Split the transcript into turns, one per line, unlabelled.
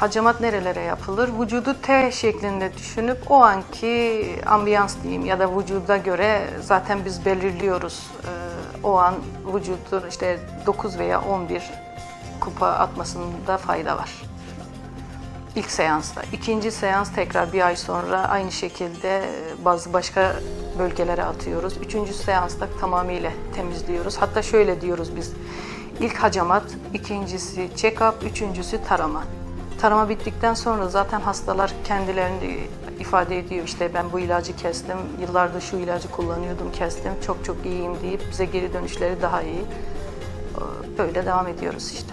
hacamat nerelere yapılır? Vücudu T şeklinde düşünüp o anki ambiyans diyeyim ya da vücuda göre zaten biz belirliyoruz. Ee, o an vücudun işte 9 veya 11 kupa atmasında fayda var. İlk seansta. İkinci seans tekrar bir ay sonra aynı şekilde bazı başka bölgelere atıyoruz. Üçüncü seansta tamamıyla temizliyoruz. Hatta şöyle diyoruz biz. İlk hacamat, ikincisi check-up, üçüncüsü tarama. Tarama bittikten sonra zaten hastalar kendilerini ifade ediyor. İşte ben bu ilacı kestim, yıllardır şu ilacı kullanıyordum, kestim, çok çok iyiyim deyip bize geri dönüşleri daha iyi. Böyle devam ediyoruz işte.